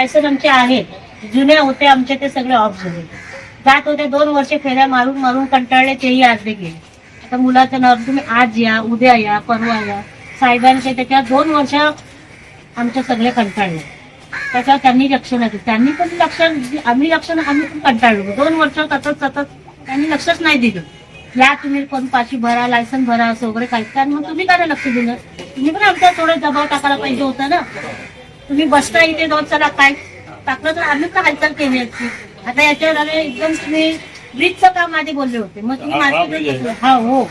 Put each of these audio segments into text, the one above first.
Licence आमचे आहेत. जुने होते आमचे ते सगळे ऑफ झाले. जात होते दोन वर्ष फेऱ्या मारून मारून कंटाळले तेही अर्धे गेले. आता मुलाचं नाव तुम्ही आज या उद्या या परवा या. साहेबांचे त्याच्यावर दोन वर्ष आमचे सगळे कंटाळले. त्याच्यावर त्यांनी लक्ष नाही दिलं. त्यांनी पण लक्ष आम्ही लक्ष आम्ही पण कंटाळलो. दोन वर्ष सतत सतत त्यांनी लक्षच नाही दिलं. या तुम्ही पण पाशी भरा लायसन भरा असं वगैरे काय कारण मग तुम्ही काय लक्ष दिलं? तुम्ही पण आमच्या थोडं दबाव टाकायला पाहिजे होता ना. तुम्ही बसता इथे दोन चला काय टाकलं तर आम्ही पण हालचाल केली असती आता याच्यावर आले एकदम तुम्ही ब्रिजचं काम आधी बोलले होते. मग तुम्ही हा, हा. हा हो.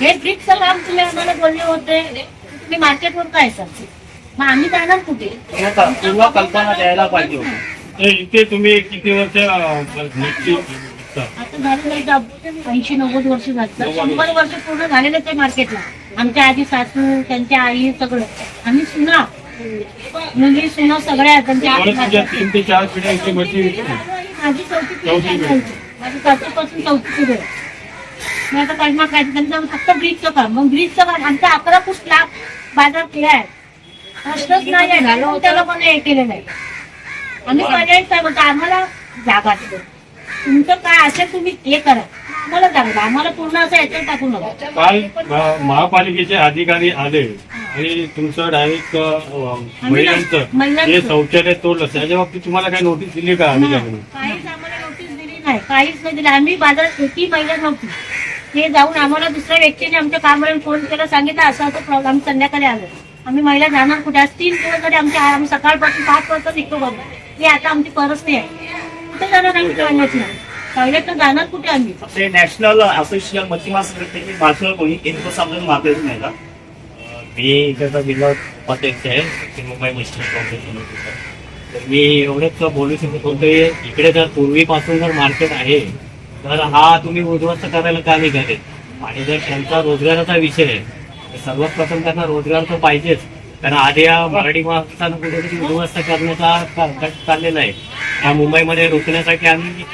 ब्रिजचं काम तुम्ही आम्हाला बोलले होते. तुम्ही मार्केटवर काय सांगते मग आम्ही जाणार कुठे? पूर्व कल्पना द्यायला पाहिजे होती. हे इथे तुम्ही किती वर्ष? आता झालेलं ऐंशी नव्वद वर्ष झालं शंभर वर्ष. पूर्ण झालेलं ते मार्केटला आमच्या आधी सासू त्यांच्या आई सगळं. आम्ही सुना मुली सुना सगळ्या तुझ्या तीन ते चार मच्छी विकते माझी चौथी चौथी पिढी. माझी सासूपासून चौथी पिढी आहे. मी आता काय काय त्यांचं फक्त ब्रिजचं काम. मग ब्रिजचं काम आमच्या अकरा फूट लाख बाजार केला आहे. प्रश्नच नाही आहे ना. त्या लोकांना हे केलं नाही. आम्ही पर्याय काय बोलतो आम्हाला जागा. तुमचं काय असेल तुम्ही हे करा. आम्हाला पूर्ण असं याच्यात टाकू नका. काल अं, महापालिकेचे अधिकारी आले. आणि तुमचं डायरेक्ट महिलांचं महिलांचं. शौचालय तोडलं. त्याच्या बाबतीत तुम्हाला काही नोटीस दिली का अधिकाऱ्यांनी? काहीच आम्हाला नोटीस दिली नाही. काहीच नाही दिली. आम्ही बाजारात एकही महिला नव्हती. ते जाऊन आम्हाला दुसऱ्या व्यक्तीने आमच्या कामाला फोन केला सांगितलं असं असं प्रॉब्लेम आम्ही संध्याकाळी आलो. आम्ही महिला जाणार कुठे? आज तीन दिवस झाले आमच्या आम्ही सकाळपासून पाच वाजता निघतो बघा ही आता आमची परिस्थिती आहे. कुठे जाणार आम्ही? टॉयलेटला टॉयलेटला जाणार कुठे आम्ही? ते नॅशनल असोसिएशन मच्छीमार संघटनेची मार्शल कोणी इनको समजून मार्गदर्शन नाही का? मी इकडचा विनोद उपाध्यक्ष आहे मुंबई मच्छी कॉर्पोरेशन तर मी एवढंच बोलू शकतो की इकडे जर पूर्वीपासून जर मार्केट आहे तर हा तुम्ही उद्ध्वस्त करायला का नाही करेल आणि जर त्यांचा रोजगाराचा विषय आहे तर सर्वात प्रथम त्यांना रोजगार तर पाहिजेच. कारण आधी या मराठी माणसानं कुठेतरी उद्ध्वस्त करण्याचा चाललेला आहे. या मुंबईमध्ये रोखण्यासाठी आम्ही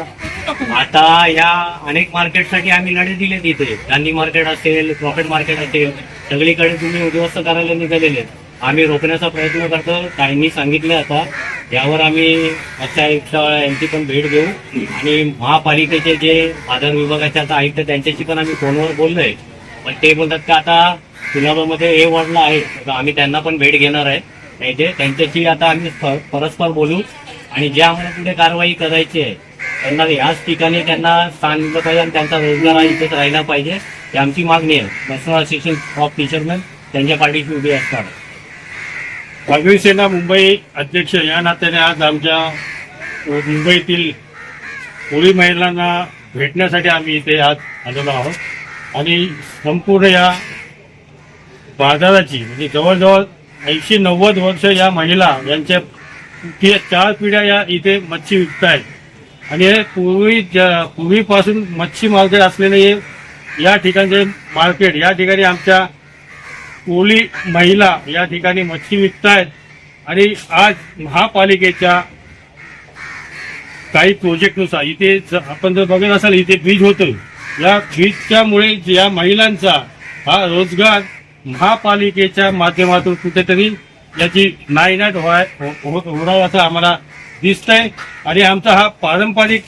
आता या अनेक मार्केटसाठी आम्ही लढे दिले तिथे गांधी मार्केट असेल प्रॉफिट मार्केट असेल सगळीकडे तुम्ही उद्ध्वस्त करायला निघालेले आहेत. आम्ही रोखण्याचा प्रयत्न करतो. काहींनी सांगितलं आता यावर आम्ही आजच्या आयुक्त यांची पण भेट घेऊ. आणि महापालिकेचे जे बाजार विभागाचे आता आयुक्त त्यांच्याशी पण आम्ही फोनवर बोललोय. पण ते बोलतात की आता सुनाबामध्ये हे वाढलं आहे तर आम्ही त्यांना पण भेट घेणार आहे. त्याचे त्यांच्याशी आता आम्ही परस्पर बोलू. आणि ज्या आम्हाला पुढे कारवाई करायची आहे त्यांना याच ठिकाणी त्यांना स्थान पाहिजे आणि त्यांचा रोजगार हा इथेच राहिला पाहिजे. ही आमची मागणी आहे. नॅशनल असोसिएशन ऑफ टीचरमॅन त्यांच्या पाठीशी उभी असणार. वाघरी सेना मुंबई अध्यक्ष या नात्याने आज आमच्या मुंबईतील कोळी महिलांना भेटण्यासाठी आम्ही इथे आज आलेलो आहोत. आणि संपूर्ण या बाजाराची म्हणजे जवळजवळ ऐंशी नव्वद वर्ष या महिला यांच्या चार पिढ्या या इथे मच्छी विकतायत आणि हे पूर्वी ज- पूर्वीपासून मच्छी मार्केट असलेले हे या ठिकाणचे मार्केट या ठिकाणी आमच्या कोळी महिला या ठिकाणी मच्छी विकतायत. आणि आज महापालिकेच्या काही प्रोजेक्टनुसार इथे आपण जर बघत असाल इथे ब्रिज होतं. या ब्रिजच्यामुळे या महिलांचा हा रोजगार महापालिकेच्या माध्यमातून कुठेतरी याची नायनाट व्हाय हो- हो- होणार असं आम्हाला दिसतंय. आणि आमचा हा पारंपरिक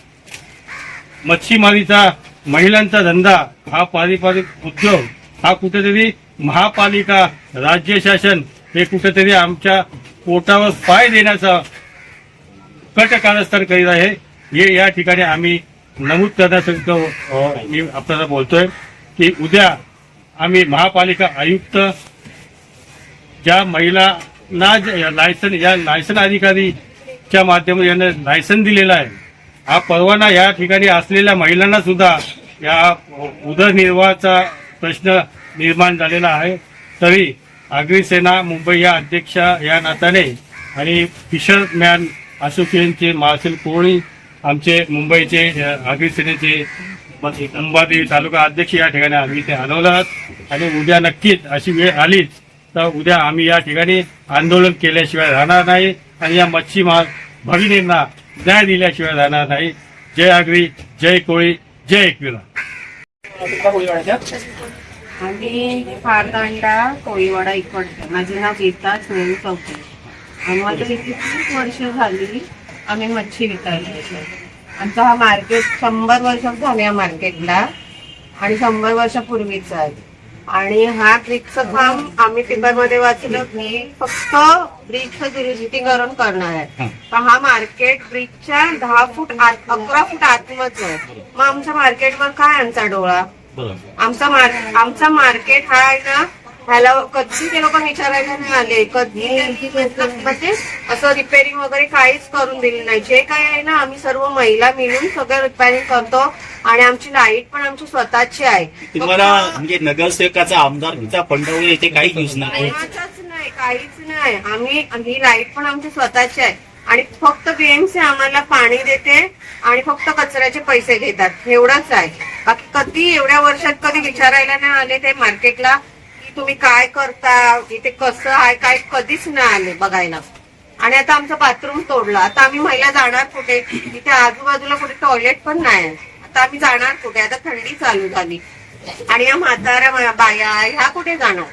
मच्छीमारीचा महिलांचा धंदा हा पारंपरिक उद्योग हा कुठेतरी महापालिका राज्य शासन हे कुठेतरी आमच्या पोटावर पाय देण्याचा कट कारस्थान करीत आहे. हे या ठिकाणी आम्ही नमूद करण्यासारखं मी आपल्याला बोलतोय की उद्या आम्ही महापालिका आयुक्त ज्या महिलांना जे लायसन या लायसन अधिकारी च्या माध्यमातून यांना लायसन दिलेलं आहे. हा परवाना या ठिकाणी असलेल्या महिलांना सुद्धा या उदरनिर्वाहाचा प्रश्न निर्माण झालेला आहे. तरी आगरी मुंबई या अध्यक्ष या नात्याने आणि फिशरमॅन असोसिएशनचे मार्शल कोळी आमचे मुंबईचे अ, अंबादेवी तालुका अध्यक्ष या ठिकाणी आम्ही ते हलवलं आहोत. आणि उद्या नक्कीच अशी वेळ आलीच तर उद्या आम्ही या ठिकाणी आंदोलन केल्याशिवाय राहणार नाही. आणि या मच्छीमार भगिनींना न्याय दिल्याशिवाय जाणार नाही. जय आगरी जय कोळी जय एकविरा. आणि फारदांडा कोळीवाडा इकडचं माझं नाव गीता सुनील चौथे आम्हाला इथे खूप वर्ष झाली आम्ही मच्छी विकायला आमचा हा मार्केट शंभर वर्ष झाले या मार्केटला आणि शंभर वर्षापूर्वीचा आहे. आणि हा ब्रिजचं काम आम्ही पेपरमध्ये वाचलं की फक्त ब्रिजचं दुरुस्तीकरण करणार आहे. तर हा मार्केट ब्रिजच्या दहा फूट आत अकरा फूट आतमध्ये आहे. मग आमच्या मार्केटवर काय आमचा डोळा? आमचा आमचा मार्केट हा आहे ना ह्याला कधी ते लोक विचारायला नाही आले कधी म्हणजे असं रिपेअरिंग वगैरे काहीच करून दिले नाही. जे काय आहे ना आम्ही सर्व महिला मिळून सगळं रिपेअरिंग करतो आणि आमची लाइट पण आमची स्वतःची आहे. तुम्हाला म्हणजे नगरसेवकाचा फंड वगैरे इथे काही योजना नाही. कोणाचाच नाही काहीच नाही. आम्ही ही लाइट पण आमची स्वतःची आहे. आणि फक्त बीएमसी आम्हाला पाणी देते आणि फक्त कचऱ्याचे पैसे घेतात. एवढंच आहे. बाकी कधी एवढ्या वर्षात कधी विचारायला नाही आले ते मार्केटला तुम्ही काय करता इथे कसं आहे काय कधीच नाही आले बघायला. आणि आता आमचं बाथरूम तोडलं. आता आम्ही महिला जाणार कुठे? इथे आजूबाजूला कुठे टॉयलेट पण नाही. आहे. आता आम्ही जाणार कुठे? आता थंडी चालू झाली. आणि या म्हाताऱ्या बाया ह्या कुठे जाणार?